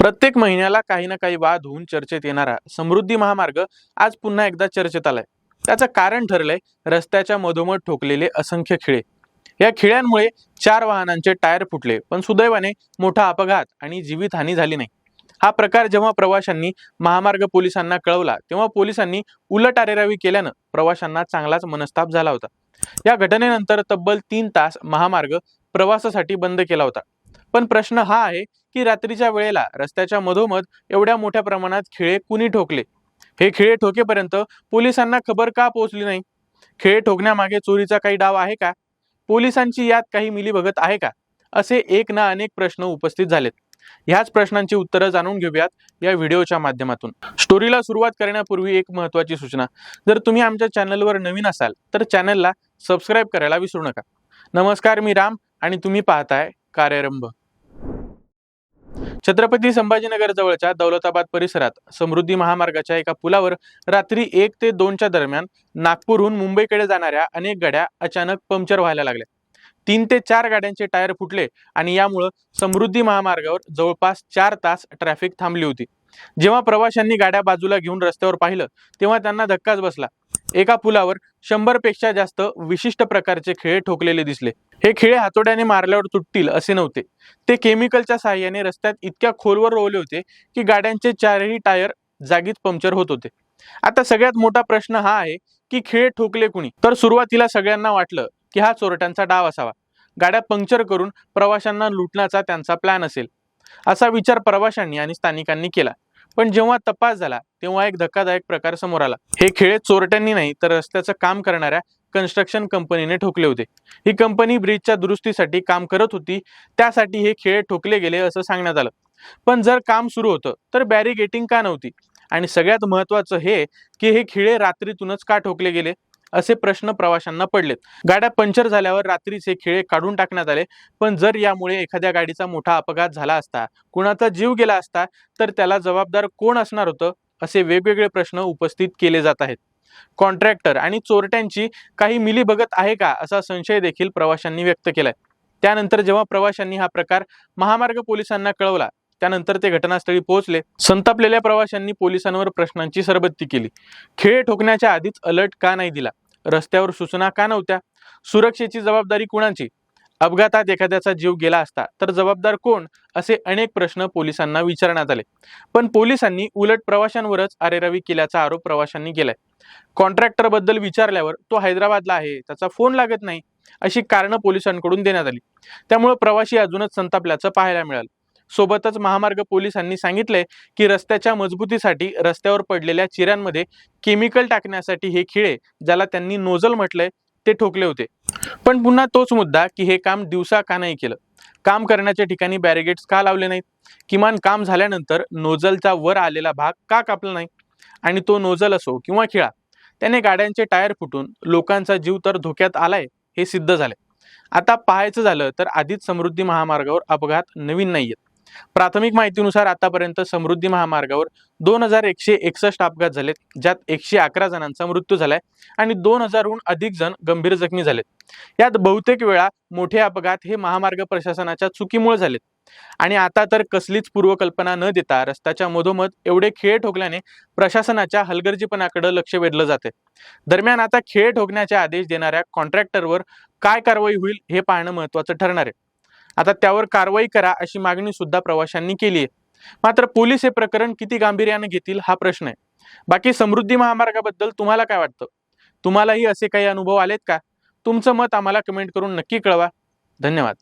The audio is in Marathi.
प्रत्येक महिन्याला काही ना काही वाद होऊन चर्चेत येणारा समृद्धी महामार्ग आज पुन्हा एकदा चर्चेत आलाय. त्याचं कारण ठरलंय रस्त्याच्या मधोमध ठोकलेले असंख्य खिळे. या खिळ्यांमुळे चार वाहनांचे टायर फुटले पण सुदैवाने मोठा अपघात आणि जीवितहानी झाली नाही. हा प्रकार जेव्हा प्रवाशांनी महामार्ग पोलिसांना कळवला तेव्हा पोलिसांनी उलट अरेरावी केल्यानं प्रवाशांना चांगलाच मनस्ताप झाला होता. या घटनेनंतर तब्बल तीन तास महामार्ग प्रवासासाठी बंद केला होता. पण प्रश्न हा आहे की रात्रीच्या वेळेला रस्त्याच्या मधोमध एवढ्या मोठ्या प्रमाणात खिळे कुणी ठोकले? हे खिळे ठोकेपर्यंत पोलिसांना खबर का पोहोचली नाही? खिळे ठोकण्यामागे चोरीचा काही डाव आहे का? पोलिसांची यात काही मिलीभगत आहे का? असे एक ना अनेक प्रश्न उपस्थित झालेत. ह्याच प्रश्नांची उत्तरं जाणून घेऊयात या व्हिडिओच्या माध्यमातून. स्टोरीला सुरुवात करण्यापूर्वी एक महत्त्वाची सूचना. जर तुम्ही आमच्या चॅनलवर नवीन असाल तर चॅनलला सबस्क्राईब करायला विसरू नका. नमस्कार मी राम आणि तुम्ही पाहताय कार्यारंभ. छत्रपती संभाजीनगर जवळच्या दौलताबाद परिसरात समृद्धी महामार्गाच्या एका पुलावर रात्री एक ते दोनच्या दरम्यान नागपूरहून मुंबईकडे जाणाऱ्या अनेक गाड्या अचानक पंक्चर व्हायला लागल्या. तीन ते चार गाड्यांचे टायर फुटले आणि यामुळं समृद्धी महामार्गावर जवळपास चार तास ट्रॅफिक थांबली होती. जेव्हा प्रवाशांनी गाड्या बाजूला घेऊन रस्त्यावर पाहिलं तेव्हा त्यांना धक्काच बसला. एका पुलावर शंभरपेक्षा जास्त विशिष्ट प्रकारचे खेळ ठोकलेले दिसले. हे खिळे हातोड्याने मारल्यावर तुटतील असे नव्हते. ते केमिकलच्या सहाय्याने रस्त्यात इतक्या खोलवर रोवले होते की गाड्यांचे चारही टायर जागीच पंक्चर होत होते. आता सगळ्यात मोठा प्रश्न हा आहे की खिळे ठोकले कुणी? तर सुरुवातीला सगळ्यांना वाटलं की हा चोरट्यांचा डाव असावा. गाड्या पंक्चर करून प्रवाशांना लुटण्याचा त्यांचा प्लॅन असेल. असा विचार प्रवाशांनी आणि स्थानिकांनी केला. पण जेव्हा तपास झाला तेव्हा एक धक्कादायक प्रकार समोर आला. हे खेळ चोरट्यांनी नाही तर रस्त्याचं काम करणाऱ्या कन्स्ट्रक्शन कंपनीने ठोकले होते. ही कंपनी ब्रिजच्या दुरुस्तीसाठी काम करत होती त्यासाठी हे खेळ ठोकले गेले असं सांगण्यात आलं. पण जर काम सुरू होतं तर बॅरिगेटिंग का नव्हती? आणि सगळ्यात महत्वाचं हे की हे खिळे रात्रीतूनच का ठोकले गेले? असे प्रश्न प्रवाशांना पडलेत. गाड्या पंक्चर झाल्यावर रात्रीच हे खिळे काढून टाकण्यात आले. पण जर यामुळे एखाद्या गाडीचा मोठा अपघात झाला असता कुणाचा जीव गेला असता तर त्याला जबाबदार कोण असणार होतं? असे वेगवेगळे प्रश्न उपस्थित केले जात आहेत. कॉन्ट्रॅक्टर आणि चोरट्यांची काही मिलीभगत आहे का असा संशय देखील प्रवाशांनी व्यक्त केलाय. त्यानंतर जेव्हा प्रवाशांनी हा प्रकार महामार्ग पोलिसांना कळवला त्यानंतर ते घटनास्थळी पोहोचले. संतापलेल्या प्रवाशांनी पोलिसांवर प्रश्नांची सरबत्ती केली. खेळ ठोकण्याच्या आधीच अलर्ट का नाही दिला? रस्त्यावर सूचना का नव्हत्या? सुरक्षेची जबाबदारी कुणाची? अपघातात एखाद्याचा जीव गेला असता तर जबाबदार कोण? असे अनेक प्रश्न पोलिसांना विचारण्यात आले. पण पोलिसांनी उलट प्रवाशांवरच अरेरावी केल्याचा आरोप प्रवाशांनी केलाय. कॉन्ट्रॅक्टरबद्दल विचारल्यावर तो हैदराबादला आहे त्याचा फोन लागत नाही अशी कारणं पोलिसांकडून देण्यात आली. त्यामुळे प्रवासी अजूनच संतापल्याचं पाहायला मिळालं. सोबतच महामार्ग पोलिसांनी सांगितलंय की रस्त्याच्या मजबूतीसाठी रस्त्यावर पडलेल्या चिऱ्यांमध्ये केमिकल टाकण्यासाठी हे खिळे ज्याला त्यांनी नोझल म्हटलंय ते ठोकले होते. पण पुन्हा तोच मुद्दा की हे काम दिवसा का नाही केलं? काम करण्याच्या ठिकाणी बॅरिगेट्स का लावले नाहीत? किमान काम झाल्यानंतर नोझलचा वर आलेला भाग का कापला नाही? आणि तो नोझल असो किंवा खिळा त्याने गाड्यांचे टायर फुटून लोकांचा जीव तर धोक्यात आलाय हे सिद्ध झाले आता पाहायचं झालं तर आधीच समृद्धी महामार्गावर अपघात नवीन नाहीयेत. प्राथमिक माहितीनुसार आतापर्यंत समृद्धी महामार्गावर दोन हजार एकशे एकसष्ट अपघात झालेत ज्यात एकशे अकरा जणांचा मृत्यू झालाय आणि दोन हजारहून अधिक जण गंभीर जखमी झालेत. यात बहुतेक वेळा मोठे अपघात हे महामार्ग प्रशासनाच्या चुकीमुळे झालेत. आणि आता तर कसलीच पूर्वकल्पना न देता रस्त्याच्या मधोमध एवढे खेळ ठोकल्याने प्रशासनाच्या हलगर्जीपणाकडे लक्ष वेधलं जाते दरम्यान आता खेळ ठोकण्याचे आदेश देणाऱ्या कॉन्ट्रॅक्टरवर काय कारवाई होईल हे पाहणं महत्वाचं ठरणार आहे. आता त्यावर कारवाई करा अशी मागणी सुद्धा प्रवाशांनी केली आहे मात्र पोलीस हे प्रकरण किती गांभीर्याने घेतील हा प्रश्न आहे. बाकी समृद्धी महामार्गाबद्दल तुम्हाला काय वाटतं? तुम्हालाही असे काही अनुभव आलेत का? तुमचं मत आम्हाला कमेंट करून नक्की कळवा. धन्यवाद.